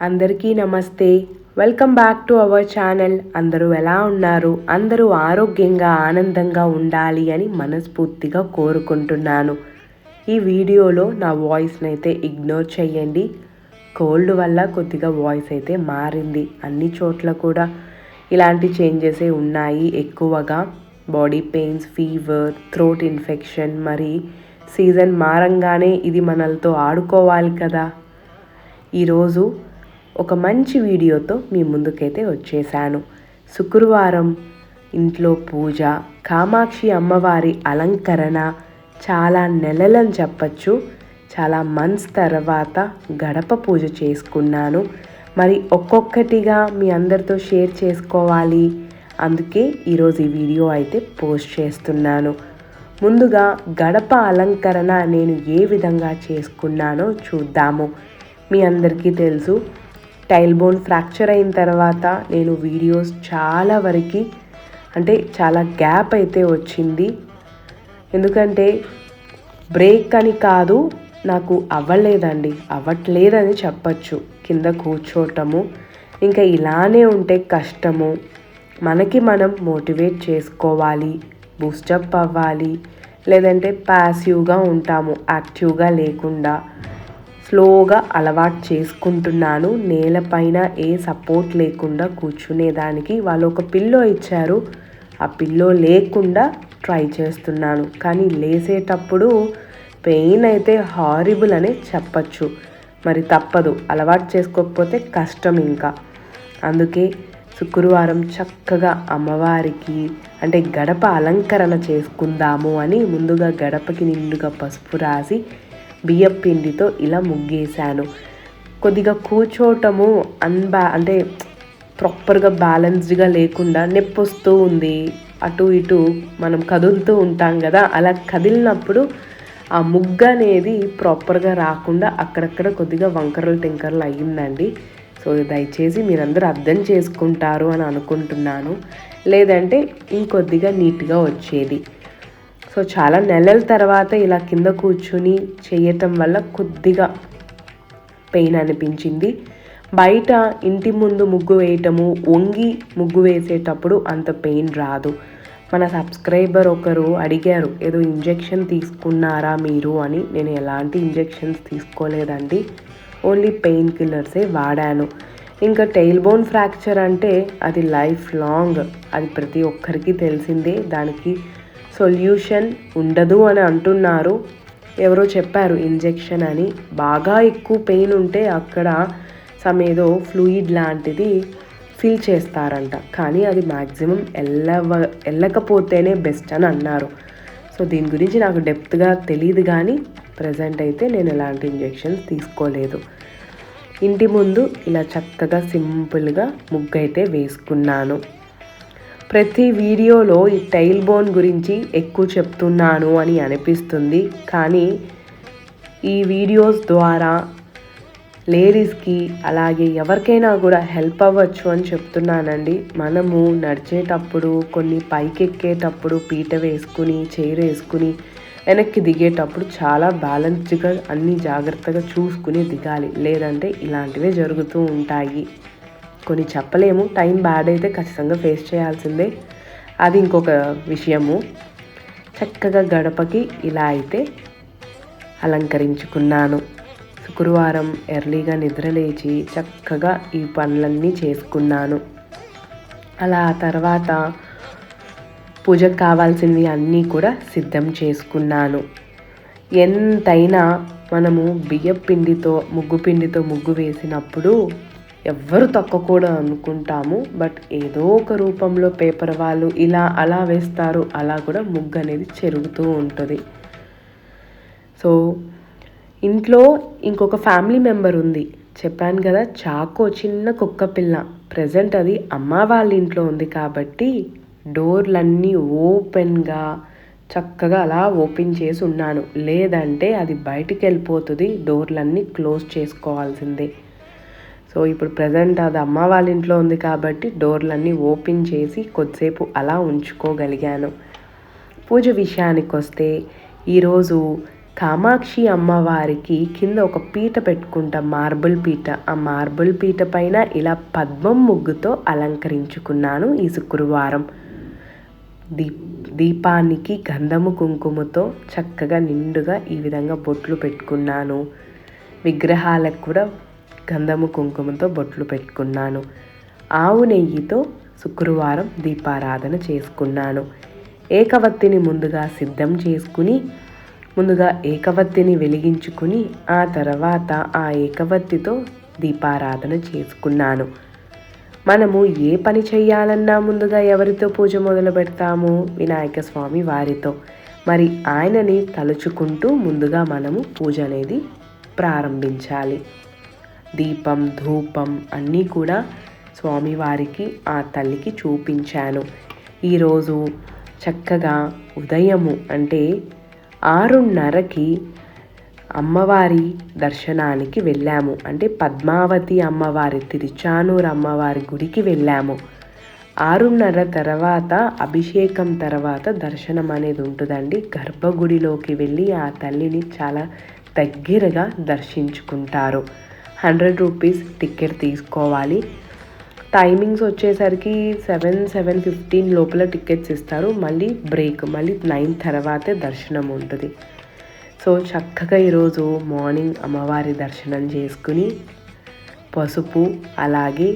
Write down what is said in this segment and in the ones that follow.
అందరికీ నమస్తే. Welcome back to our channel. అందరూ ఎలా ఉన్నారు? అందరూ ఆరోగ్యంగా ఆనందంగా ఉండాలి అని మనస్ఫూర్తిగా కోరుకుంటున్నాను. ఈ వీడియోలో నా వాయిస్ని అయితే ఇగ్నోర్ చేయండి. కోల్డ్ వల్ల కొద్దిగా వాయిస్ అయితే మారింది. అన్ని చోట్ల కూడా ఇలాంటి చేంజెసే ఉన్నాయి ఎక్కువగా. Body pains fever throat infection మరి సీజన్ మారంగానే ఇది మనలతో ఆడుకోవాలి కదా. ఈరోజు ఒక మంచి వీడియోతో మీ ముందుకైతే వచ్చేసాను శుక్రవారం ఇంట్లో పూజ కామాక్షి అమ్మవారి అలంకరణ చాలా నెలలని చెప్పచ్చు. చాలా మంత్స్ తర్వాత గడప పూజ చేసుకున్నాను. మరి ఒక్కొక్కటిగా మీ అందరితో షేర్ చేసుకోవాలి. అందుకే ఈరోజు ఈ వీడియో అయితే పోస్ట్ చేస్తున్నాను. ముందుగా గడప అలంకరణ నేను ఏ విధంగా చేసుకున్నానో చూద్దాము. మీ అందరికీ తెలుసు టైల్ బోన్ ఫ్రాక్చర్ అయిన తర్వాత నేను వీడియోస్ చాలా వరకు అంటే చాలా గ్యాప్ అయితే వచ్చింది. ఎందుకంటే బ్రేక్ అని కాదు నాకు అవ్వలేదండి. అవ్వట్లేదని చెప్పచ్చు. కింద కూర్చోవటము ఇంకా ఇలానే ఉంటే కష్టము. మనకి మనం మోటివేట్ చేసుకోవాలి బూస్టప్ అవ్వాలి లేదంటే ప్యాసివ్గా ఉంటాము యాక్టివ్గా లేకుండా. స్లోగా అలవాటు చేసుకుంటున్నాను. నేలపైన ఏ సపోర్ట్ లేకుండా కూర్చునేదానికి వాళ్ళు ఒక పిల్లో ఇచ్చారు. ఆ పిల్లో లేకుండా ట్రై చేస్తున్నాను. కానీ లేసేటప్పుడు పెయిన్ అయితే హారిబుల్ అనే చెప్పచ్చు. మరి తప్పదు. అలవాటు చేసుకోకపోతే కష్టం ఇంకా. అందుకే శుక్రవారం చక్కగా అమ్మవారికి అంటే గడప అలంకరణ చేసుకుందాము అని ముందుగా గడపకి నిండుగా పసుపు రాసి బియ్యం పిండితో ఇలా ముగ్గేశాను. కొద్దిగా కూర్చోవటము అన్బా అంటే ప్రాపర్గా బ్యాలెన్స్డ్గా లేకుండా నొప్పి వస్తూ ఉంది. అటు ఇటు మనం కదులుతూ ఉంటాం కదా అలా కదిలినప్పుడు ఆ ముగ్గు అనేది ప్రాపర్గా రాకుండా అక్కడక్కడ కొద్దిగా వంకరలు టెంకర్లు అయ్యిందండి. సో దయచేసి మీరందరూ అర్థం చేసుకుంటారు అని అనుకుంటున్నాను. లేదంటే ఇంకొద్దిగా నీట్గా వచ్చేది. సో చాలా నెలల తర్వాత ఇలా కింద కూర్చుని చేయటం వల్ల కొద్దిగా పెయిన్ అనిపించింది. బయట ఇంటి ముందు ముగ్గు వేయటము వంగి ముగ్గు వేసేటప్పుడు అంత పెయిన్ రాదు. మన సబ్స్క్రైబర్ ఒకరు అడిగారు ఏదో ఇంజెక్షన్ తీసుకున్నారా మీరు? అని. నేను ఎలాంటి ఇంజెక్షన్స్ తీసుకోలేదండి. ఓన్లీ పెయిన్ కిల్లర్సే వాడాను. ఇంకా టైల్ బోన్ ఫ్రాక్చర్ అంటే అది లైఫ్ లాంగ్. అది ప్రతి ఒక్కరికి తెలిసిందే. దానికి సొల్యూషన్ ఉండదు అని అంటున్నారు. ఎవరో చెప్పారు ఇంజెక్షన్ అని. బాగా ఎక్కువ పెయిన్ ఉంటే అక్కడ సమ్ ఏదో ఫ్లూయిడ్ లాంటిది ఫిల్ చేస్తారంట. కానీ అది మ్యాక్సిమం వెళ్ళవ వెళ్ళకపోతేనే బెస్ట్ అని అన్నారు. సో దీని గురించి నాకు డెప్త్గా తెలియదు కానీ ప్రజెంట్ అయితే నేను ఎలాంటి ఇంజెక్షన్స్ తీసుకోలేదు. ఇంటి ముందు ఇలా చక్కగా సింపుల్గా ముగ్గు అయితే వేసుకున్నాను. ప్రతి వీడియోలో ఈ టైల్ బోన్ గురించి ఎక్కువ చెప్తున్నాను అని అనిపిస్తుంది. కానీ ఈ వీడియోస్ ద్వారా లేడీస్కి అలాగే ఎవరికైనా కూడా హెల్ప్ అవ్వచ్చు అని చెప్తున్నానండి. మనము నడిచేటప్పుడు కొన్ని పైకెక్కేటప్పుడు పీట వేసుకుని చైర్ వేసుకుని వెనక్కి దిగేటప్పుడు చాలా బ్యాలెన్స్డ్గా అన్ని జాగ్రత్తగా చూసుకుని దిగాలి. లేదంటే ఇలాంటివే జరుగుతూ ఉంటాయి. కొన్ని చెప్పలేము. టైం బ్యాడ్ అయితే ఖచ్చితంగా ఫేస్ చేయాల్సిందే. అది ఇంకొక విషయము. చక్కగా గడపకి ఇలా అయితే అలంకరించుకున్నాను. శుక్రవారం ఎర్లీగా నిద్రలేచి చక్కగా ఈ పనులన్నీ చేసుకున్నాను. అలా తర్వాత పూజకు కావాల్సినవి అన్నీ కూడా సిద్ధం చేసుకున్నాను. ఎంతైనా మనము బియ్యం పిండితో ముగ్గు పిండితో ముగ్గు వేసినప్పుడు ఎవ్వరు తక్కువ కూడా అనుకుంటాము బట్ ఏదో ఒక రూపంలో పేపర్ వాళ్ళు ఇలా అలా వేస్తారు అలా కూడా ముగ్గు అనేది చెరుగుతూ ఉంటుంది. సో ఇంట్లో ఇంకొక ఫ్యామిలీ మెంబర్ ఉంది. చెప్పాను కదా చాకో చిన్న కుక్క పిల్ల. ప్రజెంట్ అది అమ్మ వాళ్ళ ఇంట్లో ఉంది కాబట్టి డోర్లన్నీ ఓపెన్గా చక్కగా అలా ఓపెన్ చేసి ఉన్నాను. లేదంటే అది బయటికి వెళ్ళిపోతుంది డోర్లన్నీ క్లోజ్ చేసుకోవాల్సిందే. సో ఇప్పుడు ప్రజెంట్ అది అమ్మ వాళ్ళ ఇంట్లో ఉంది కాబట్టి డోర్లన్నీ ఓపెన్ చేసి కొద్దిసేపు అలా ఉంచుకోగలిగాను. పూజ విషయానికి వస్తే ఈరోజు కామాక్షి అమ్మవారికి కింద ఒక పీట పెట్టుకుంటాం మార్బుల్ పీట. ఆ మార్బుల్ పీట పైన ఇలా పద్మం ముగ్గుతో అలంకరించుకున్నాను ఈ శుక్రవారం. దీప్ దీపానికి గంధము కుంకుమతో చక్కగా నిండుగా ఈ విధంగా బొట్లు పెట్టుకున్నాను. విగ్రహాలకు కూడా గంధము కుంకుమతో బొట్లు పెట్టుకున్నాను. ఆవు నెయ్యితో శుక్రవారం దీపారాధన చేసుకున్నాను. ఏకవత్తిని ముందుగా సిద్ధం చేసుకుని ముందుగా ఏకవత్తిని వెలిగించుకుని ఆ తర్వాత ఆ ఏకవత్తితో దీపారాధన చేసుకున్నాను. మనము ఏ పని చేయాలన్నా ముందుగా ఎవరితో పూజ మొదలు పెడతాము? వినాయక స్వామి వారితో. మరి ఆయనని తలుచుకుంటూ ముందుగా మనము పూజ అనేది ప్రారంభించాలి. దీపం ధూపం అన్నీ కూడా స్వామివారికి ఆ తల్లికి చూపించాను. ఈరోజు చక్కగా ఉదయము అంటే ఆరున్నరకి అమ్మవారి దర్శనానికి వెళ్ళాము. అంటే పద్మావతి అమ్మవారి తిరుచానూరు అమ్మవారి గుడికి వెళ్ళాము. ఆరున్నర తర్వాత అభిషేకం తర్వాత దర్శనం అనేది ఉంటుందండి. గర్భగుడిలోకి వెళ్ళి ఆ తల్లిని చాలా దగ్గరగా దర్శించుకుంటారు. హండ్రెడ్ రూపీస్ టికెట్ తీసుకోవాలి. టైమింగ్స్ వచ్చేసరికి సెవెన్ సెవెన్ ఫిఫ్టీన్ లోపల టికెట్స్ ఇస్తారు. మళ్ళీ బ్రేక్ మళ్ళీ నైన్ తర్వాతే దర్శనం ఉంటుంది. సో చక్కగా ఈరోజు మార్నింగ్ అమ్మవారి దర్శనం చేసుకుని పసుపు అలాగే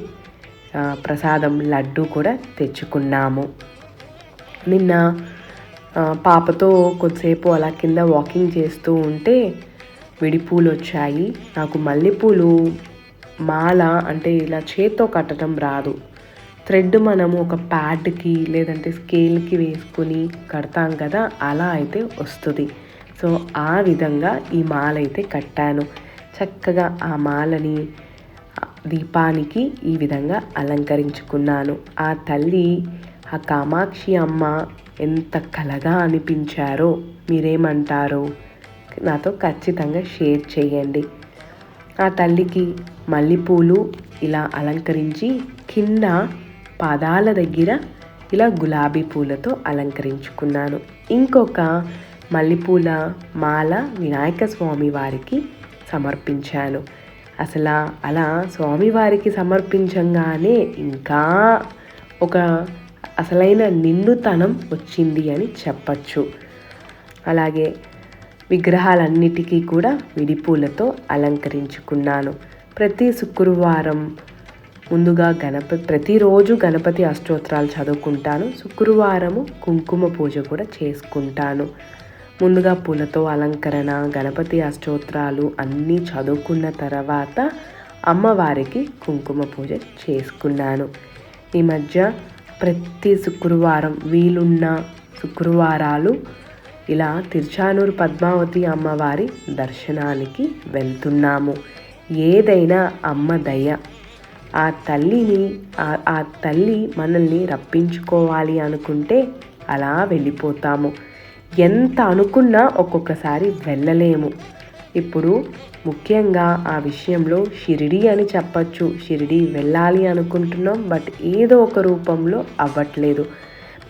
ప్రసాదం లడ్డు కూడా తెచ్చుకున్నాము. నిన్న పాపతో కొద్దిసేపు అలా కింద వాకింగ్ చేస్తూ ఉంటే విడిపూలు వచ్చాయి నాకు మల్లెపూలు మాల అంటే ఇలా చేత్తో కట్టడం రాదు. థ్రెడ్ మనము ఒక ప్యాడ్కి లేదంటే స్కేల్కి వేసుకుని కడతాం కదా అలా అయితే వస్తుంది. సో ఆ విధంగా ఈ మాల అయితే కట్టాను. చక్కగా ఆ మాలని దీపానికి ఈ విధంగా అలంకరించుకున్నాను. ఆ తల్లి ఆ కామాక్షి అమ్మ ఎంత కలగా అనిపించారో మీరేమంటారో? నాతో ఖచ్చితంగా షేర్ చేయండి. ఆ తల్లికి మల్లెపూలు ఇలా అలంకరించి కింద పాదాల దగ్గర ఇలా గులాబీ పూలతో అలంకరించుకున్నాను. ఇంకొక మల్లెపూల మాల వినాయక స్వామి వారికి సమర్పించాను. అసలు అలా స్వామివారికి సమర్పించంగానే ఇంకా ఒక అసలైన నిండుతనం వచ్చింది అని చెప్పచ్చు. అలాగే విగ్రహాలన్నిటికీ కూడా విడిపూలతో అలంకరించుకున్నాను. ప్రతి శుక్రవారం ముందుగా గణపతి ప్రతిరోజు గణపతి అష్టోత్తరాలు చదువుకుంటాను. శుక్రవారము కుంకుమ పూజ కూడా చేసుకుంటాను. ముందుగా పూలతో అలంకరణ గణపతి అష్టోత్తరాలు అన్నీ చదువుకున్న తర్వాత అమ్మవారికి కుంకుమ పూజ చేసుకున్నాను. ఈ మధ్య ప్రతి శుక్రవారం వీలున్న శుక్రవారాలు ఇలా తిరుచానూరు పద్మావతి అమ్మవారి దర్శనానికి వెళ్తున్నాము. ఏదైనా అమ్మ దయ. ఆ తల్లిని ఆ తల్లి మనల్ని రప్పించుకోవాలి అనుకుంటే అలా వెళ్ళిపోతాము. ఎంత అనుకున్నా ఒక్కొక్కసారి వెళ్ళలేము. ఇప్పుడు ముఖ్యంగా ఆ విషయంలో షిరిడి అని చెప్పచ్చు. షిరిడి వెళ్ళాలి అనుకుంటున్నాం బట్ ఏదో ఒక రూపంలో అవ్వట్లేదు.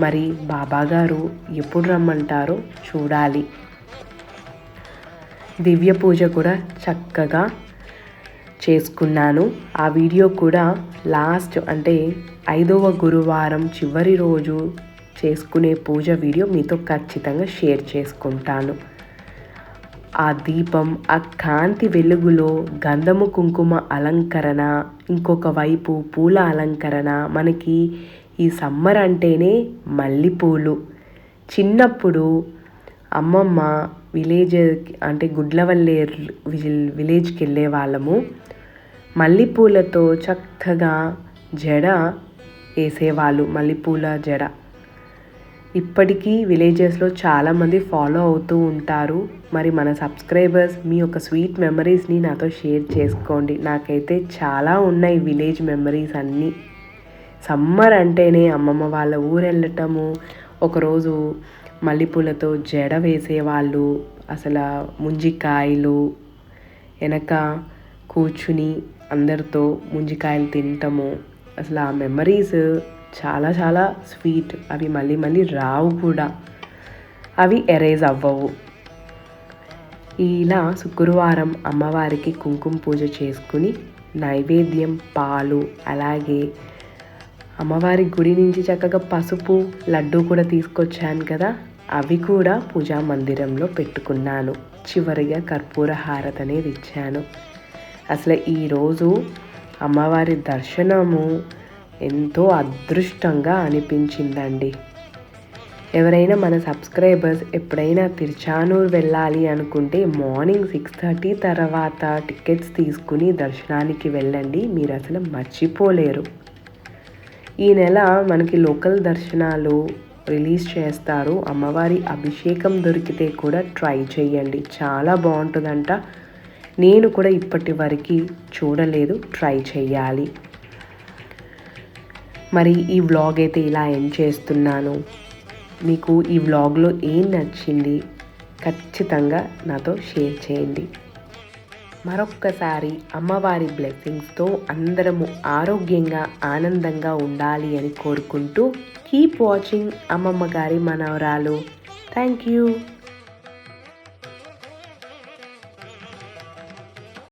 మరి బాబా గారు ఎప్పుడు రమ్మంటారో చూడాలి. దివ్య పూజ కూడా చక్కగా చేసుకున్నాను. ఆ వీడియో కూడా లాస్ట్ అంటే ఐదవ గురువారం చివరి రోజు చేసుకునే పూజ వీడియో మీతో ఖచ్చితంగా షేర్ చేసుకుంటాను. ఆ దీపం ఆ కాంతి వెలుగులో గంధము కుంకుమ అలంకరణ ఇంకొక వైపు పూల అలంకరణ మనకి ఈ సమ్మర్ అంటేనే మల్లెపూలు. చిన్నప్పుడు అమ్మమ్మ విలేజ్ అంటే గుడ్లవల్లే విలేజ్కి వెళ్ళే వాళ్ళము. మల్లెపూలతో చక్కగా జడ వేసేవాళ్ళు మల్లెపూల జడ. ఇప్పటికీ విలేజెస్లో చాలామంది ఫాలో అవుతూ ఉంటారు. మరి మన సబ్స్క్రైబర్స్ మీ యొక్క స్వీట్ మెమరీస్ని నాతో షేర్ చేసుకోండి. నాకైతే చాలా ఉన్నాయి విలేజ్ మెమరీస్ అన్నీ. సమ్మర్ అంటేనే అమ్మమ్మ వాళ్ళ ఊరు వెళ్ళటము ఒకరోజు మల్లెపూలతో జడ వేసేవాళ్ళు. అసలు ముంజికాయలు వెనక కూర్చుని అందరితో ముంజికాయలు తింటాము. అసలు ఆ మెమరీస్ చాలా చాలా స్వీట్ అవి మళ్ళీ మళ్ళీ రావు కూడా. అవి ఎరేజ్ అవ్వవు. ఇలా శుక్రవారం అమ్మవారికి కుంకుమ పూజ చేసుకుని నైవేద్యం పాలు అలాగే అమ్మవారి గుడి నుంచి చక్కగా పసుపు లడ్డు కూడా తీసుకొచ్చాను కదా అవి కూడా పూజా మందిరంలో పెట్టుకున్నాను. చివరిగా కర్పూర హారత అనేది ఇచ్చాను. అసలు ఈరోజు అమ్మవారి దర్శనము ఎంతో అదృష్టంగా అనిపించిందండి. ఎవరైనా మన సబ్స్క్రైబర్స్ ఎప్పుడైనా తిరుచానూరు వెళ్ళాలి అనుకుంటే మార్నింగ్ సిక్స్ థర్టీ తర్వాత టికెట్స్ తీసుకుని దర్శనానికి వెళ్ళండి. మీరు అసలు మర్చిపోలేరు. ఈ నెల మనకి లోకల్ దర్శనాలు రిలీజ్ చేస్తారు. అమ్మవారి అభిషేకం దొరికితే కూడా ట్రై చేయండి. చాలా బాగుంటుందంట. నేను కూడా ఇప్పటి వరకు చూడలేదు. ట్రై చేయాలి. మరి ఈ వ్లాగ్ అయితే ఇలా ఎండ్ చేస్తున్నాను. మీకు ఈ వ్లాగ్లో ఏం నచ్చింది? ఖచ్చితంగా నాతో షేర్ చేయండి. మరొక్కసారి అమ్మవారి బ్లెస్సింగ్స్తో అందరము ఆరోగ్యంగా ఆనందంగా ఉండాలి అని కోరుకుంటూ కీప్ వాచింగ్ అమ్మమ్మ గారి మనవరాలు. Thank you